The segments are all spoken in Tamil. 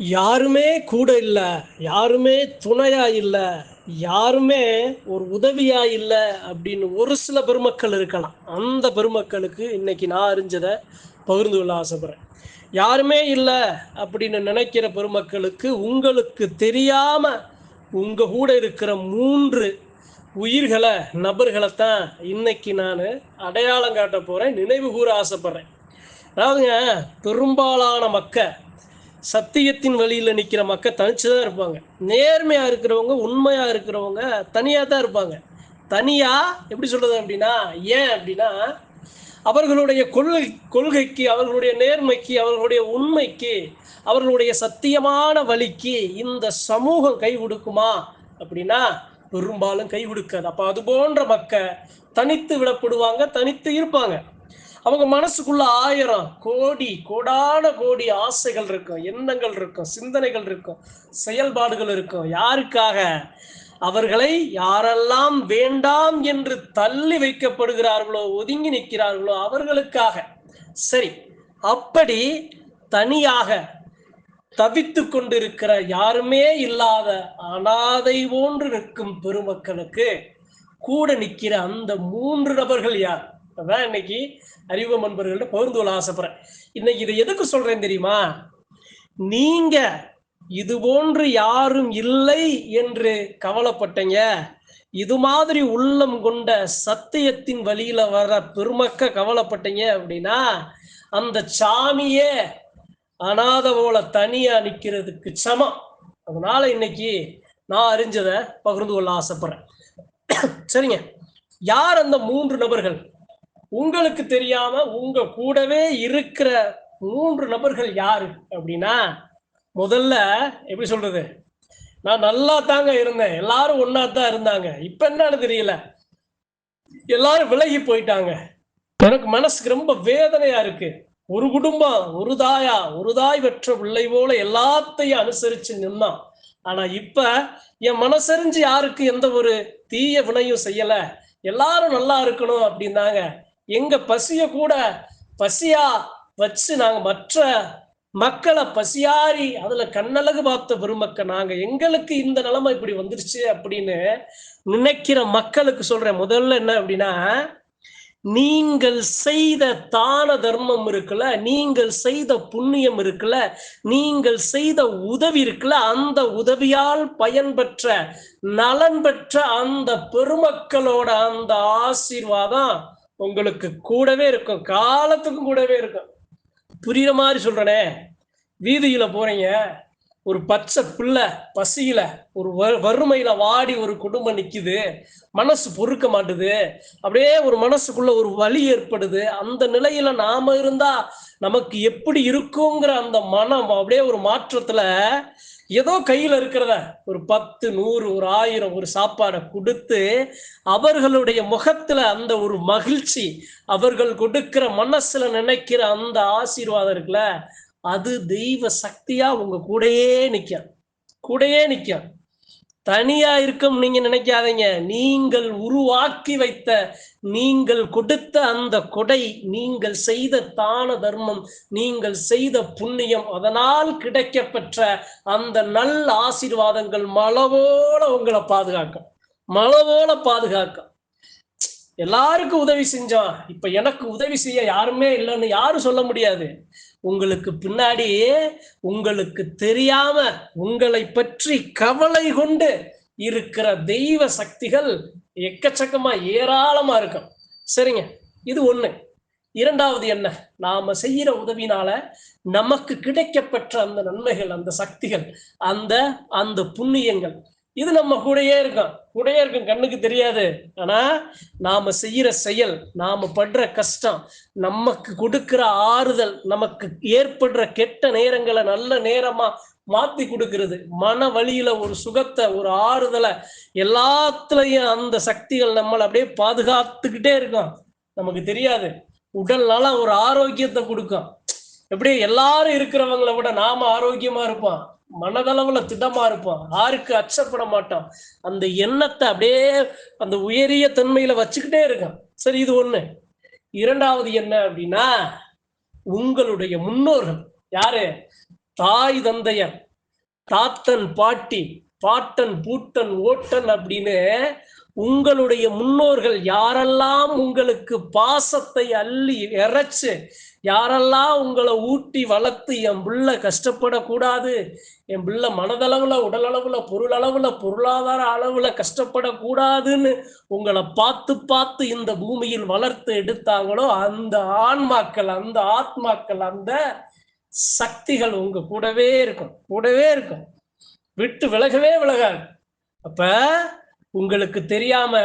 யாருமே கூட இல்லை யாருமே துணையா இல்லை யாருமே ஒரு உதவியா இல்லை அப்படின்னு ஒரு சில பெருமக்கள் இருக்கலாம். அந்த பெருமக்களுக்கு இன்னைக்கு நான் அறிஞ்சதை பகிர்ந்து கொள்ள ஆசைப்படுறேன். யாருமே இல்லை அப்படின்னு நினைக்கிற பெருமக்களுக்கு உங்களுக்கு தெரியாம உங்க கூட இருக்கிற மூன்று உயிர்களை நபர்களை தான் இன்னைக்கு நான் அடையாளம் காட்ட போறேன் நினைவு கூற ஆசைப்படுறேன். அதாவதுங்க பெரும்பாலான மக்கள் சத்தியத்தின் வழியில் நிற்கிற மக்கள் தனிச்சு தான் இருப்பாங்க. நேர்மையாக இருக்கிறவங்க உண்மையாக இருக்கிறவங்க தனியாக தான் இருப்பாங்க. தனியாக எப்படி சொல்கிறது அப்படின்னா ஏன் அப்படின்னா அவர்களுடைய கொள்கை கொள்கைக்கு அவர்களுடைய நேர்மைக்கு அவர்களுடைய உண்மைக்கு அவர்களுடைய சத்தியமான வழிக்கு இந்த சமூகம் கை கொடுக்குமா அப்படின்னா பெரும்பாலும் கை கொடுக்காது. அப்போ அது போன்ற மக்கள் தனித்து விடப்படுவாங்க தனித்து இருப்பாங்க. அவங்க மனசுக்குள்ள ஆயிரம் கோடி கோடான கோடி ஆசைகள் இருக்கும் எண்ணங்கள் இருக்கும் சிந்தனைகள் இருக்கும் செயல்பாடுகள் இருக்கும். யாருக்காக? அவர்களை யாரெல்லாம் வேண்டாம் என்று தள்ளி வைக்கப்படுகிறார்களோ ஒதுங்கி நிற்கிறார்களோ அவர்களுக்காக. சரி அப்படி தனியாக தவித்து கொண்டிருக்கிற யாருமே இல்லாத அனாதை போன்று நிற்கும் பெருமக்களுக்கு கூட நிற்கிற அந்த மூன்று நபர்கள் யார்? அதான் இன்னைக்கு அறிவு நண்பர்கள்ட்ட பகிர்ந்து கொள்ள ஆசைப்படுறேன். இன்னைக்கு இதை எதுக்கு சொல்றேன் தெரியுமா? நீங்க இது போன்று யாரும் இல்லை என்று கவலைப்பட்டீங்க. இது மாதிரி உள்ளம் கொண்ட சத்தியத்தின் வழியில வர பெருமக்க கவலைப்பட்டீங்க அப்படின்னா அந்த சாமியே அனாத போல தனியா நிக்கிறதுக்கு சமம். அதனால இன்னைக்கு நான் அறிஞ்சதை பகிர்ந்து கொள்ள ஆசைப்படுறேன். சரிங்க. யார் அந்த மூன்று நபர்கள்? உங்களுக்கு தெரியாம உங்க கூடவே இருக்கிற மூன்று நபர்கள் யாரு அப்படின்னா முதல்ல எப்படி சொல்றது? நான் நல்லா தாங்க இருந்தேன். எல்லாரும் ஒன்னா தான் இருந்தாங்க. இப்ப என்னன்னு தெரியல. எல்லாரும் விலகி போயிட்டாங்க. எனக்கு மனசுக்கு ரொம்ப வேதனையா இருக்கு. ஒரு குடும்பம் ஒரு தாயா ஒரு தாய் பெற்ற பிள்ளை போல எல்லாத்தையும் அனுசரிச்சு நின்னான். ஆனா இப்ப என் மனசறிஞ்சு யாருக்கு எந்த ஒரு தீய வினையும் செய்யல. எல்லாரும் நல்லா இருக்கணும் அப்படின்னாங்க. எங்க பசிய கூட பசியா வச்சு நாங்க மற்ற மக்களை பசியாரி அதுல கண்ணழகு பார்த்த பெருமக்கள் நாங்க எங்களுக்கு இந்த நிலைமை இப்படி வந்துருச்சு அப்படின்னு நினைக்கிற மக்களுக்கு சொல்றேன். முதல்ல என்ன அப்படின்னா நீங்கள் செய்த தான தர்மம் இருக்குல்ல நீங்கள் செய்த புண்ணியம் இருக்குல்ல நீங்கள் செய்த உதவி இருக்குல்ல அந்த உதவியால் பயன்பெற்ற நலன் பெற்ற அந்த பெருமக்களோட அந்த ஆசீர்வாதம் உங்களுக்கு கூடவே இருக்கும். காலத்துக்கும் கூடவே இருக்கும். புரியுற மாதிரி சொல்றனே. வீதியில போறீங்க. ஒரு பச்சை பிள்ளை பசியில ஒரு வறுமையில வாடி ஒரு குடும்பம் நிக்குது. மனசு பொறுக்க மாட்டுது. அப்படியே ஒரு மனசுக்குள்ள ஒரு வலி ஏற்படுது. அந்த நிலையில நாம இருந்தா நமக்கு எப்படி இருக்குங்கிற அந்த மனம் அப்படியே ஒரு மாற்றத்துல ஏதோ கையில் இருக்கிறத ஒரு பத்து நூறு ஒரு ஆயிரம் ஒரு சாப்பாடை கொடுத்து அவர்களுடைய முகத்துல அந்த ஒரு மகிழ்ச்சி அவர்கள் கொடுக்கிற மனசுல நினைக்கிற அந்த ஆசீர்வாதம் இருக்குல்ல அது தெய்வ சக்தியா உங்க கூடயே நிற்கும் கூடயே நிற்கும் தனியா இருக்கும் நீங்க நினைக்காதீங்க. நீங்கள் உருவாக்கி வைத்த நீங்கள் கொடுத்த அந்த கொடை நீங்கள் செய்த தான தர்மம் நீங்கள் செய்த புண்ணியம் அதனால் கிடைக்கப்பெற்ற அந்த நல்ல ஆசீர்வாதங்கள் மலவோல உங்களை பாதுகாக்கும். மலவோல பாதுகாக்கும். எல்லாருக்கும் உதவி செஞ்சோம் இப்ப எனக்கு உதவி செய்ய யாருமே இல்லைன்னு யாரும் சொல்ல முடியாது. உங்களுக்கு பின்னாடி உங்களுக்கு தெரியாம உங்களை பற்றி கவலை கொண்டு இருக்கிற தெய்வ சக்திகள் எக்கச்சக்கமா ஏராளமா இருக்கும். சரிங்க இது ஒண்ணு. இரண்டாவது என்ன? நாம செய்யற உதவினால நமக்கு கிடைக்கப்பெற்ற அந்த நன்மைகள் அந்த சக்திகள் அந்த அந்த புண்ணியங்கள். இது நம்ம கூடயே இருக்கும். கூடயே இருக்கும் கண்ணுக்கு தெரியாது. ஆனா நாம செய்யற செயல் நாம படுற கஷ்டம் நமக்கு கொடுக்கிற ஆறுதல் நமக்கு ஏற்படுற கெட்ட நேரங்களை நல்ல நேரமா மாத்தி கொடுக்கிறது. மன வழியில ஒரு சுகத்தை ஒரு ஆறுதலை எல்லாத்துலயும் அந்த சக்திகள் நம்மளை அப்படியே பாதுகாத்துக்கிட்டே இருக்கும். நமக்கு தெரியாது. உடல் நலம் ஒரு ஆரோக்கியத்தை கொடுக்கும். எப்படி எல்லாரும் இருக்கிறவங்களை விட நாம ஆரோக்கியமா இருப்போம். மனதளவுல திடமா இருப்போம் யாருக்கு அச்சப்பட மாட்டோம் அந்த எண்ணத்தை அப்படியே அந்த உயரிய தன்மையில வச்சுக்கிட்டே இருக்கான். சரி இது ஒண்ணு. இரண்டாவது என்ன அப்படின்னா உங்களுடைய முன்னோர்கள். யாரு? தாய் தந்தையர். தாத்தன் பாட்டி பாட்டன் பூட்டன் ஓட்டன் அப்படின்னு உங்களுடைய முன்னோர்கள் யாரெல்லாம் உங்களுக்கு பாசத்தை அள்ளி இறைச்சு யாரெல்லாம் உங்களை ஊட்டி வளர்த்து என் பிள்ளை கஷ்டப்படக்கூடாது என் பிள்ளை மனதளவில் உடலளவில் பொருளளவில் பொருளாதார அளவில் கஷ்டப்படக்கூடாதுன்னு உங்களை பார்த்து பார்த்து இந்த பூமியில் வளர்த்து எடுத்தாங்களோ அந்த ஆன்மாக்கள் அந்த ஆத்மாக்கள் அந்த சக்திகள் உங்க கூடவே இருக்கும் கூடவே இருக்கும். விட்டு விலகவே விலகாது. அப்போ உங்களுக்கு தெரியாம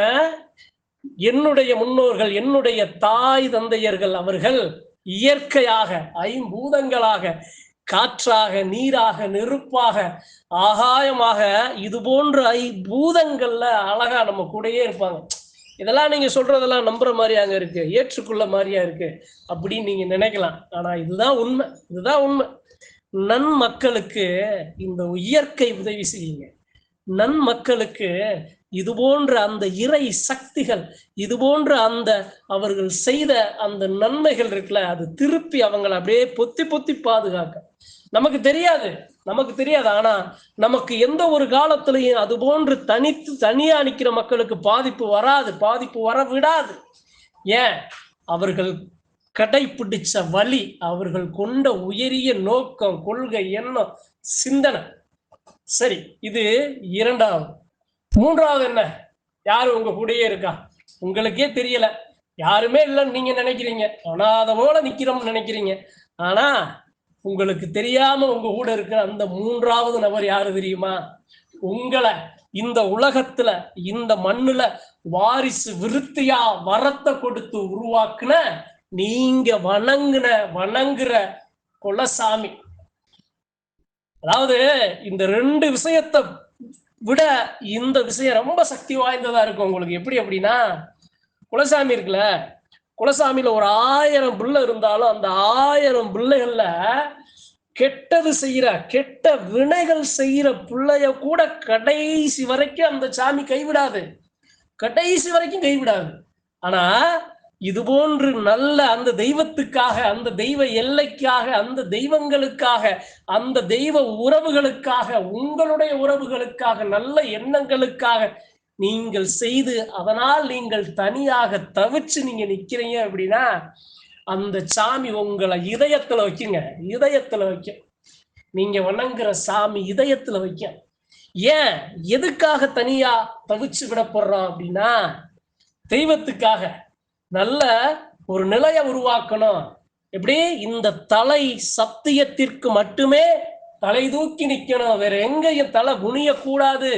என்னுடைய முன்னோர்கள் என்னுடைய தாய் தந்தையர்கள் அவர்கள் இயற்கையாக ஐம்பூதங்களாக காற்றாக நீராக நெருப்பாக ஆகாயமாக இது போன்ற ஐம்பூதங்கள்ல அழகா நம்ம கூடயே இருப்பாங்க. இதெல்லாம் நீங்க சொல்றதெல்லாம் நம்புற மாதிரியாங்க இருக்கு? ஏற்றுக்குள்ள மாதிரியா இருக்கு? அப்படின்னு நீங்க நினைக்கலாம். ஆனா இதுதான் உண்மை. இதுதான் உண்மை. நன்மக்களுக்கு இந்த இயற்கை உதவி செய்யுங்க. நன் மக்களுக்கு இது போன்ற அந்த இறை சக்திகள் இது போன்ற அந்த அவர்கள் செய்த அந்த நன்மைகள் இருக்குல்ல அது திருப்பி அவங்களை அப்படியே பொத்தி பொத்தி பாதுகாக்க நமக்கு தெரியாது நமக்கு தெரியாது. ஆனா நமக்கு எந்த ஒரு காலத்திலையும் அது போன்று தனித்து தனியா நிக்கிற மக்களுக்கு பாதிப்பு வராது பாதிப்பு வர விடாது. ஏன்? அவர்கள் கடைபிடிச்ச வழி அவர்கள் கொண்ட உயரிய நோக்கம் கொள்கை எண்ணம் சிந்தனை. சரி இது இரண்டாவது. மூன்றாவது என்ன? யாரு உங்க கூடயே இருக்கா? உங்களுக்கே தெரியல. யாருமே இல்லைன்னு நீங்க நினைக்கிறீங்க. அனாத போல நிக்கிறோம்னு நினைக்கிறீங்க. ஆனா உங்களுக்கு தெரியாம உங்க கூட இருக்கிற அந்த மூன்றாவது நபர் யாரு தெரியுமா? உங்களை இந்த உலகத்துல இந்த மண்ணுல வாரிசு விருத்தியா வரத்தை கொடுத்து உருவாக்குன நீங்க வணங்குன வணங்குற குலசாமி. அதாவது இந்த ரெண்டு விஷயத்தை விட இந்த விஷயம் ரொம்ப சக்தி வாய்ந்ததா இருக்கும் உங்களுக்கு. எப்படி அப்படின்னா குலசாமி இருக்குல்ல குலசாமியில ஒரு ஆயிரம் பிள்ளை இருந்தாலும் அந்த ஆயிரம் பிள்ளைகள்ல கெட்டது செய்யற கெட்ட வினைகள் செய்யற பிள்ளைய கூட கடைசி வரைக்கும் அந்த சாமி கைவிடாது. கடைசி வரைக்கும் கைவிடாது. ஆனா இது போன்று நல்ல அந்த தெய்வத்துக்காக அந்த தெய்வ எல்லைக்காக அந்த தெய்வங்களுக்காக அந்த தெய்வ உறவுகளுக்காக உங்களுடைய உறவுகளுக்காக நல்ல எண்ணங்களுக்காக நீங்கள் செய்து அதனால் நீங்கள் தனியாக தவிச்சு நீங்க நிக்கிறீங்க அப்படின்னா அந்த சாமி உங்களை இதயத்துல வைக்குங்க. இதயத்துல வைக்கும் நீங்க வணங்குற சாமி இதயத்துல வைக்கும் ஏன்? எதுக்காக தனியா தவிச்சு விட போடுறோம் அப்படின்னா தெய்வத்துக்காக. நல்ல ஒரு நிலையை உருவாக்கணும். எப்படி? இந்த தலை சத்தியத்திற்கு மட்டுமே தலை தூக்கி நிக்கணும். வேற எங்கேயும் தலை குனிய கூடாது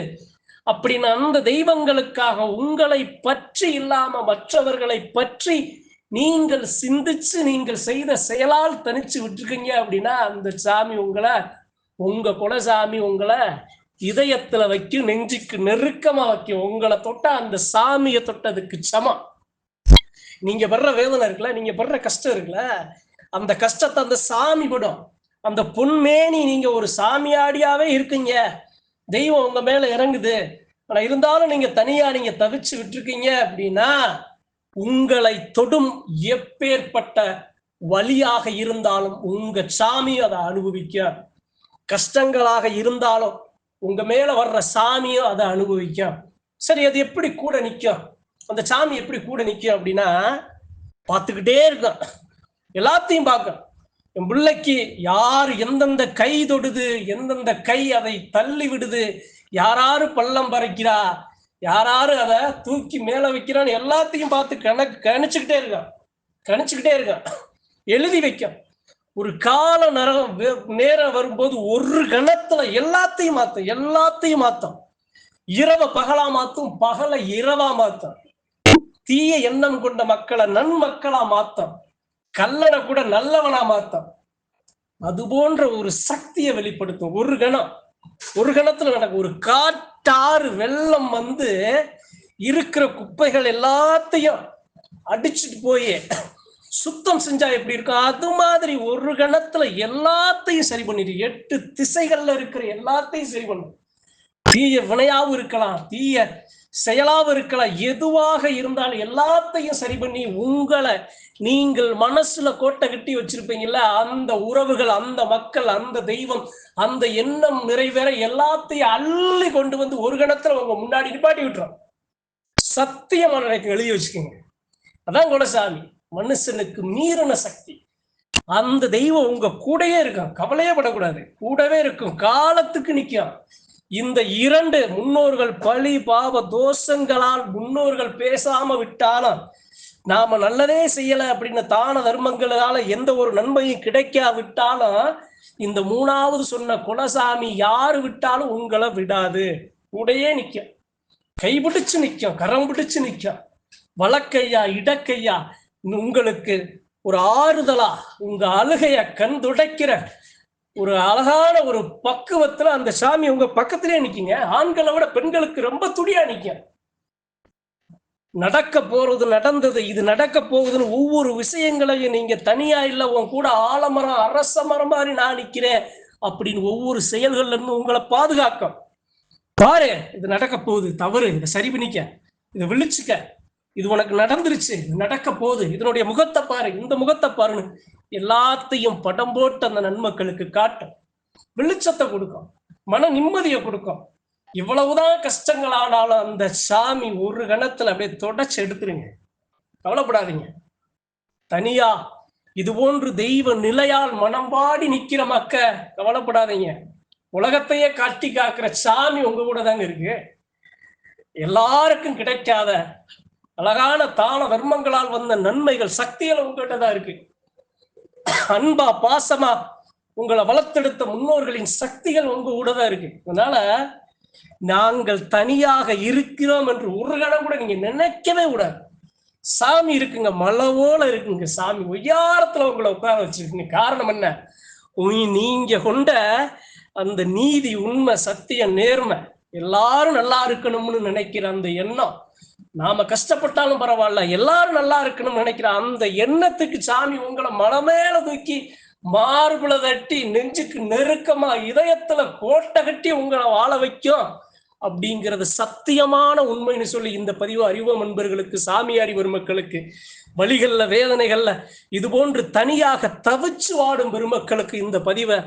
அப்படின்னு அந்த தெய்வங்களுக்காக உங்களை பற்றி இல்லாம மற்றவர்களை பற்றி நீங்கள் சிந்திச்சு நீங்கள் செய்த செயலால் தனிச்சு விட்டுருக்கீங்க அப்படின்னா அந்த சாமி உங்களை உங்க குலசாமி உங்களை இதயத்துல வைக்கும் நெஞ்சுக்கு நெருக்கமா வைக்கும். உங்களை தொட்டா அந்த சாமியை தொட்டதுக்கு சமம். நீங்க படுற வேதனை இருக்குல்ல நீங்க படுற கஷ்டம் இருக்குல்ல அந்த கஷ்டத்தை அந்த சாமி படும் அந்த பொன்மேனி நீங்க ஒரு சாமியாடியாவே இருக்கீங்க. தெய்வம் உங்க மேல இறங்குது. ஆனா இருந்தாலும் நீங்க தனியா நீங்க தவிச்சு விட்டுருக்கீங்க அப்படின்னா உங்களை தொடும் எப்பேற்பட்ட வழியாக இருந்தாலும் உங்க சாமி அதை அனுபவிக்க கஷ்டங்களாக இருந்தாலும் உங்க மேல வர்ற சாமியும் அதை அனுபவிக்கும் சரி அது எப்படி கூட நிற்கும் அந்த சாமி எப்படி கூட நிற்கும் அப்படின்னா பார்த்துக்கிட்டே இருக்கும் எல்லாத்தையும் பார்க்கும் என் பிள்ளைக்கு யார் எந்தெந்த கை தொடுது எந்தெந்த கை அதை தள்ளி விடுது யாராரு பள்ளம் பறைக்கிறா யாராரு அதை தூக்கி மேல வைக்கிறான்னு எல்லாத்தையும் பார்த்து கணக்கு கணிச்சுக்கிட்டே இருக்கான். கணிச்சுக்கிட்டே இருக்கான். எழுதி வைக்கும் ஒரு கால நேரம் நேரம் வரும்போது ஒரு கணத்துல எல்லாத்தையும் மாத்தும் எல்லாத்தையும் மாத்தும். இரவை பகலா மாத்தும் பகலை இரவா மாத்தும். தீய எண்ணம் கொண்ட மக்களை நன்மக்களா மாத்தம். கல்லனை கூட நல்லவனா மாத்தம். அது போன்ற ஒரு சக்தியை வெளிப்படுத்தும். ஒரு கணம். ஒரு கணத்துல நடக்கும். ஒரு காட்டாறு வெள்ளம் வந்து இருக்கிற குப்பைகள் எல்லாத்தையும் அடிச்சுட்டு போய் சுத்தம் செஞ்சா எப்படி இருக்கும்? அது மாதிரி ஒரு கணத்துல எல்லாத்தையும் சரி பண்ணிடு எட்டு திசைகள்ல இருக்கிற எல்லாத்தையும் சரி பண்ணும். தீய வினையாவும் இருக்கலாம். தீய செயலாவும் இருக்கலாம் எதுவாக இருந்தாலும் எல்லாத்தையும் சரி பண்ணி உங்களை நீங்கள் மனசுல கோட்டை கட்டி வச்சிருப்பீங்கல்ல அந்த உறவுகள் அந்த மக்கள் அந்த தெய்வம் அந்த எண்ணம் நிறைவேற எல்லாத்தையும் அள்ளி கொண்டு வந்து ஒரு கணத்துல உங்க முன்னாடி நிப்பாட்டி விட்டுறோம் சத்தியமான எனக்கு எழுதி வச்சுக்கோங்க. அதான் குலசாமி மனுஷனுக்கு மீறின சக்தி. அந்த தெய்வம் உங்க கூடயே இருக்கும் கவலையே படக்கூடாது. கூடவே இருக்கும். காலத்துக்கு நிக்கும். இந்த இரண்டு முன்னோர்கள் பழி பாவ தோஷங்களால் முன்னோர்கள் பேசாம விட்டாலும் நாம நல்லதே செய்யல அப்படின்னு தான தர்மங்களால எந்த ஒரு நன்மையும் கிடைக்காவிட்டாலும் இந்த மூணாவது சொன்ன குலசாமி யாரு விட்டாலும் உங்களை விடாது. கூடையே நிற்கும் கைபிடிச்சு நிற்கும் கரம் பிடிச்சு நிற்கும் வழக்கையா இடக்கையா உங்களுக்கு ஒரு ஆறுதலா உங்க அழுகைய கண் துடைக்கிற ஒரு அழகான ஒரு பக்குவத்துல அந்த சாமி உங்க பக்கத்திலே நிக்கீங்க. ஆண்களை விட பெண்களுக்கு ரொம்ப துடியா நிக்கும் நடக்க போறது நடந்தது இது நடக்க போகுதுன்னு ஒவ்வொரு விஷயங்களையும் நீங்க தனியா இல்ல உன் கூட ஆலமரம் அரச மரம் மாதிரி நான் நிக்கிறேன் அப்படின்னு ஒவ்வொரு செயல்கள்ல இருந்து உங்களை பாதுகாக்கும். பாரு இது நடக்க போகுது தவறு இதை சரி பண்ணிக்க இதை விழிச்சுக்க. இது உனக்கு நடந்துருச்சு நடக்க போகுது. இதனுடைய முகத்தை பாரு இந்த முகத்தை பாருன்னு எல்லாத்தையும் படம் போட்டு அந்த நன்மக்களுக்கு காட்டும் வெளிச்சத்தை கொடுக்கும் மன நிம்மதியை கொடுக்கும். இவ்வளவுதான் கஷ்டங்கள் ஆனாலும் அந்த சாமி ஒரு கணத்துல அப்படியே தொடச்சு எடுத்துருங்க. கவலைப்படாதீங்க. தனியா இது போன்று தெய்வ நிலையால் மனம் பாடி நிக்கிற மக்க கவலைப்படாதீங்க. உலகத்தையே காட்டி காக்குற சாமி உங்க கூட தாங்க இருக்கு. எல்லாருக்கும் கிடைக்காத அழகான தாள தர்மங்களால் வந்த நன்மைகள் சக்திகள் உங்ககிட்ட தான் இருக்கு. அன்பா பாசமா உங்களை வளர்த்தெடுத்த முன்னோர்களின் சக்திகள் உங்க கூட தான் இருக்கு. அதனால நாங்கள் தனியாக இருக்கிறோம் என்று ஒரு கணம் கூட நீங்க நினைக்கவே கூடாது. சாமி இருக்குங்க மலவோல இருக்குங்க சாமி. ஒய்யாரத்துல உங்களை உட்கார வச்சிருக்குங்க. காரணம் என்ன? நீங்க கொண்ட அந்த நீதி உண்மை சத்தியம் நேர்மை எல்லாரும் நல்லா இருக்கணும்னு நினைக்கிற அந்த எண்ணம் நாம கஷ்டப்பட்டாலும் பரவாயில்ல எல்லாரும் நல்லா இருக்கணும்னு நினைக்கிற அந்த எண்ணத்துக்கு சாமி உங்களை மனமேல தூக்கி மார்புல தட்டி நெஞ்சுக்கு நெருக்கமா இதயத்துல கோட்டை கட்டி உங்களை வாழ வைக்கும் அப்படிங்கிறது சத்தியமான உண்மைன்னு சொல்லி இந்த பதிவு அறிவோம் நண்பர்களுக்கு சாமியாரி பெருமக்களுக்கு வழிகள்ல வேதனைகள்ல இது போன்று தனியாக தவிச்சு வாடும் பெருமக்களுக்கு இந்த பதிவை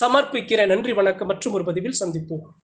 சமர்ப்பிக்கிறேன். நன்றி வணக்கம். மற்றும் ஒரு பதிவில் சந்திப்போம்.